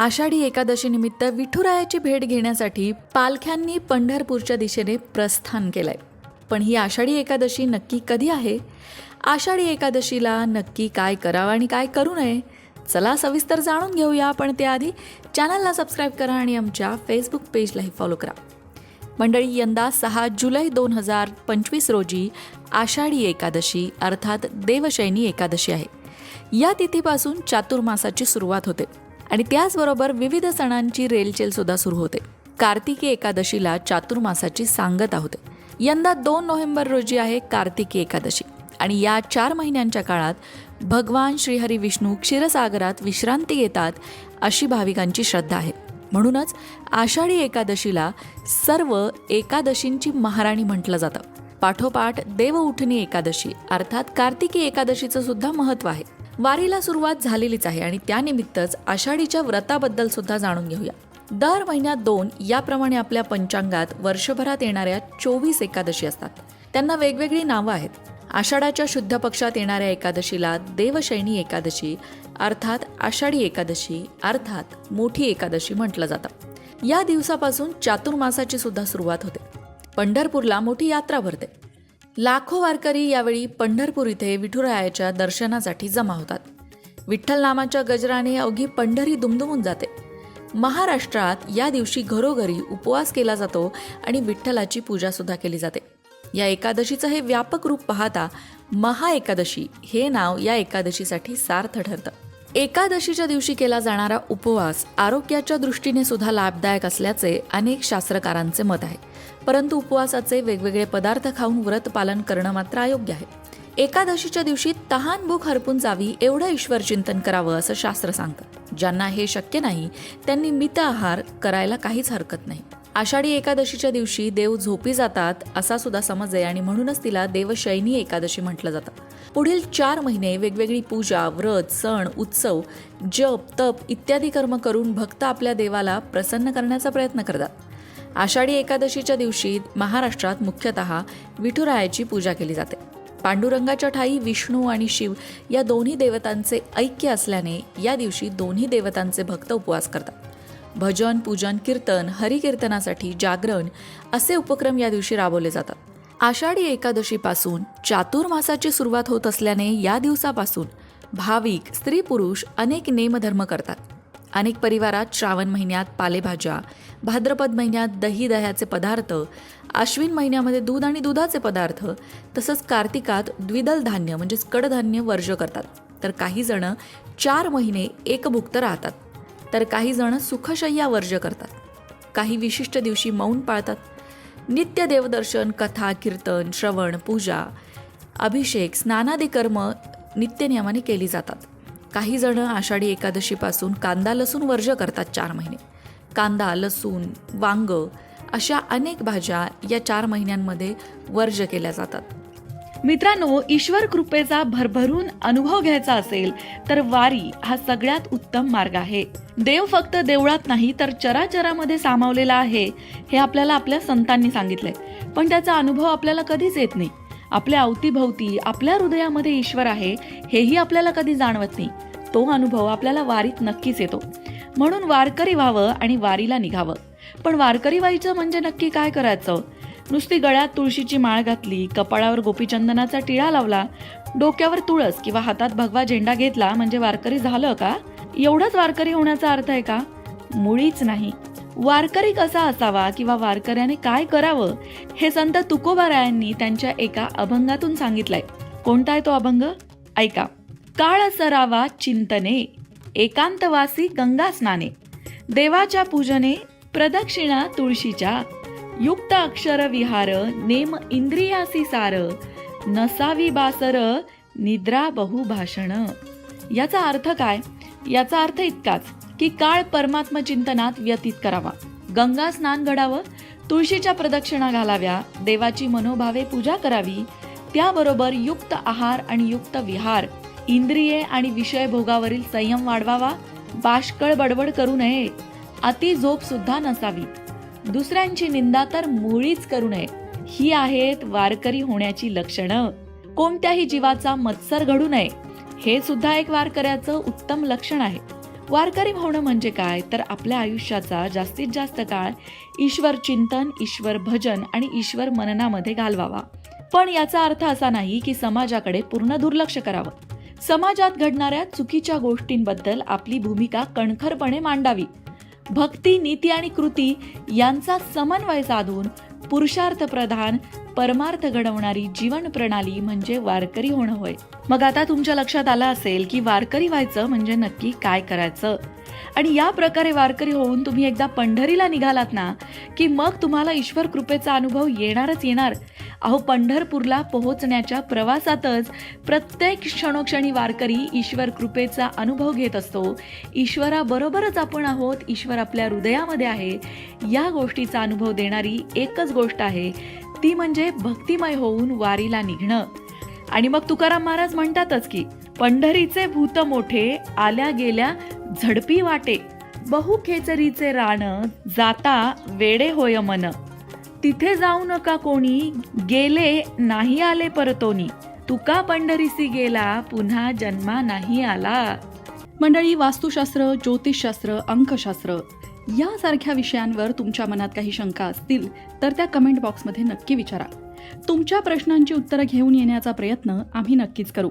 आषाढी एकादशीनिमित्त विठुरायाची भेट घेण्यासाठी पालख्यांनी पंढरपूरच्या दिशेने प्रस्थान केलंय. पण ही आषाढी एकादशी नक्की कधी आहे? आषाढी एकादशीला नक्की काय करावं आणि काय करू नये? चला सविस्तर जाणून घेऊया पण त्याआधी. चॅनलला सबस्क्राईब करा आणि आमच्या फेसबुक पेजलाही फॉलो करा. मंडळी यंदा सहा जुलै दोन हजार पंचवीस रोजी आषाढी एकादशी अर्थात देवशैनी एकादशी आहे. या तिथीपासून चातुर्मासाची सुरुवात होते. आणि त्याचबरोबर विविध सणांची रेलचेलसुद्धा सुरू होते. कार्तिकी एकादशीला चातुर्मासाची सांगता होते. यंदा दोन नोव्हेंबर रोजी आहे कार्तिकी एकादशी आणि या चार महिन्यांच्या काळात भगवान श्रीहरी विष्णू क्षीरसागरात विश्रांती घेतात अशी भाविकांची श्रद्धा आहे. म्हणूनच आषाढी एकादशीला सर्व एकादशींची महाराणी म्हटलं जातं. पाठोपाठ देव उठणी एकादशी अर्थात कार्तिकी एकादशीचं सुद्धा महत्त्व आहे. वारीला सुरुवात झालेलीच आहे आणि त्यानिमित्तच आषाढीच्या व्रताबद्दल सुद्धा जाणून घेऊया. दर महिन्यात दोन याप्रमाणे आपल्या पंचांगात वर्षभरात येणाऱ्या चोवीस एकादशी असतात. त्यांना वेगवेगळी नावं आहेत. आषाढाच्या शुद्ध पक्षात येणाऱ्या एकादशीला देवशैनी एकादशी अर्थात आषाढी एकादशी अर्थात मोठी एकादशी म्हटलं जातं. या दिवसापासून चातुर्मासाची सुद्धा सुरुवात होते. पंढरपूरला मोठी यात्रा भरते. लाखो वारकरी यावेळी पंढरपूर इथे विठुरायाच्या दर्शनासाठी जमा होतात. विठ्ठल नामाच्या गजराने अवघी पंढरी दुमदुमून जाते. महाराष्ट्रात या दिवशी घरोघरी उपवास केला जातो आणि विठ्ठलाची पूजा सुद्धा केली जाते. या एकादशीचं हे व्यापक रूप पाहता महाएकादशी हे नाव या एकादशीसाठी सार्थ ठरतं. एकादशीच्या दिवशी केला जाणारा उपवास आरोग्याच्या दृष्टीने सुद्धा लाभदायक असल्याचे अनेक शास्त्रकारांचे मत आहे. परंतु उपवासाचे वेगवेगळे पदार्थ खाऊन व्रत पालन करणं मात्र अयोग्य आहे. एकादशीच्या दिवशी तहान भूक हरपून जावी एवढं ईश्वर चिंतन करावं असं शास्त्र सांगतं ज्यांना हे शक्य नाही त्यांनी मित आहार करायला काहीच हरकत नाही. आषाढी एकादशीच्या दिवशी देव झोपी जातात असा सुद्धा समज आहे आणि म्हणूनच तिला देवशैनी एकादशी म्हटलं जातं. पुढील चार महिने वेगवेगळी पूजा व्रत सण उत्सव जप तप इत्यादी कर्म करून भक्त आपल्या देवाला प्रसन्न करण्याचा प्रयत्न करतात. आषाढी एकादशीच्या दिवशी महाराष्ट्रात मुख्यतः विठुरायाची पूजा केली जाते. पांडुरंगाच्या ठाई विष्णू आणि शिव या दोन्ही देवतांचे ऐक्य असल्याने या दिवशी दोन्ही देवतांचे भक्त उपवास करतात. भजन पूजन कीर्तन हरिकीर्तनासाठी जागरण असे उपक्रम या दिवशी राबवले जातात. आषाढी एकादशीपासून चातुर्मासाची सुरुवात होत असल्याने या दिवसापासून भाविक स्त्री पुरुष अनेक नेमधर्म करतात. अनेक परिवारात श्रावण महिन्यात पालेभाज्या भाद्रपद महिन्यात दही दह्याचे पदार्थ आश्विन महिन्यामध्ये दूध आणि दुधाचे पदार्थ तसंच कार्तिकात द्विदल धान्य म्हणजेच कडधान्य वर्ज करतात. तर काही जण चार महिने एकभुक्त राहतात. तर काही जण सुखशय्या वर्ज करतात. काही विशिष्ट दिवशी मौन पाळतात. नित्य देवदर्शन कथा कीर्तन श्रवण पूजा अभिषेक स्नानादी कर्म नित्यनियमाने केली जातात. काही जण आषाढी एकादशीपासून कांदा लसूण वर्ज करतात चार महिने. कांदा लसूण वांग अशा अनेक भाज्या या चार महिन्यांमध्ये वर्ज केल्या जातात. मित्रांनो ईश्वर कृपेचा भरभरून अनुभव घ्यायचा असेल तर वारी हा सगळ्यात उत्तम मार्ग आहे. देव फक्त देवळात नाही तर चराचरामध्ये सामावलेला आहे हे आपल्याला आपल्या संतांनी सांगितलंय. पण त्याचा अनुभव आपल्याला कधीच येत नाही. आपल्या अवतीभोवती आपल्या हृदयामध्ये ईश्वर आहे हेही आपल्याला कधी जाणवत नाही. तो अनुभव आपल्याला वारीत नक्कीच येतो. म्हणून वारकरी व्हावं आणि वारीला निघावं. पण वारकरी व्हायचं म्हणजे नक्की काय करायचं? नुसती गळ्यात तुळशीची माळ घातली कपाळावर गोपीचंदनाचा टिळा लावला डोक्यावर तुळस किंवा हातात भगवा झेंडा घेतला म्हणजे वारकरी झालं का? एवढंच वारकरी होण्याचा अर्थ आहे का? मुळीच नाही. वारकरी कसा असावा किंवा वारकऱ्याने काय करावं हे संत तुकोबारायांनी त्यांच्या एका अभंगातून सांगितलंय. कोणता आहे तो अभंग? ऐका. काळ सरावा चिंतने एकांतवासी गंगा स्नाने. देवाच्या पूजने प्रदक्षिणा तुळशीच्या. युक्त अक्षर विहार नेम इंद्रियासी सार नसावी बासर निद्रा बहुभाषण याचा अर्थ काय? याचा अर्थ इतकाच की काळ परमात्म चिंतनात व्यतीत करावा. गंगा स्नान घडावं तुळशीच्या प्रदक्षिणा घालाव्या देवाची मनोभावे पूजा करावी त्याबरोबर युक्त आहार आणि युक्त विहार इंद्रिये आणि विषय भोगावरील संयम वाढवावा बाष्कळ बडबड करू नये अति झोप सुद्धा नसावी. दुसऱ्यांची निंदा तर मुळीच करू नये. ही आहेत वारकरी होण्याची लक्षणं. कोणत्याही जीवाचा मत्सर घडू नये. हे सुद्धा एक वारकऱ्याचं उत्तम लक्षण आहे. वारकरी होणं म्हणजे काय? तर आपल्या आयुष्याचा जास्तीत जास्त काळ ईश्वर चिंतन ईश्वर भजन आणि ईश्वर मननामध्ये घालवावा. पण याचा अर्थ असा नाही की समाजाकडे पूर्ण दुर्लक्ष करावं. समाजात घडणाऱ्या चुकीच्या गोष्टींबद्दल आपली भूमिका कणखरपणे मांडावी. भक्ती नीती आणि कृती यांचा समन्वय साधून पुरुषार्थ प्रधान परमार्थ घडवणारी जीवन प्रणाली म्हणजे वारकरी होणं होय. मग आता तुमच्या लक्षात आलं असेल की वारकरी व्हायचं म्हणजे नक्की काय करायचं? आणि या प्रकारे वारकरी होऊन तुम्ही एकदा पंढरीला निघालात ना की मग तुम्हाला ईश्वर कृपेचा अनुभव येणारच येणार. अहो पंढरपूरला पोहोचण्याच्या प्रवासातच प्रत्येक क्षणोक्षणी वारकरी ईश्वर कृपेचा अनुभव घेत असतो. ईश्वराबरोबरच आपण आहोत ईश्वर आपल्या हृदयामध्ये आहे. या गोष्टीचा अनुभव देणारी एकच गोष्ट आहे ती म्हणजे भक्तिमय होऊन वारीला निघणं. आणि मग तुकाराम महाराज म्हणतातच की पंढरीचे भूत मोठे आल्या गेल्या झडपी वाटे. बहु खेचरीचे रान जाता वेडे होय मन. तिथे जाऊ नका कोणी गेले नाही आले परतोनी. तुका पंढरीसी गेला पुन्हा जन्मा नाही आला. मंडळी वास्तुशास्त्र ज्योतिषशास्त्र अंकशास्त्र यासारख्या विषयांवर तुमच्या मनात काही शंका असतील तर त्या कमेंट बॉक्समध्ये नक्की विचारा. तुमच्या प्रश्नांची उत्तरं घेऊन येण्याचा प्रयत्न आम्ही नक्कीच करू.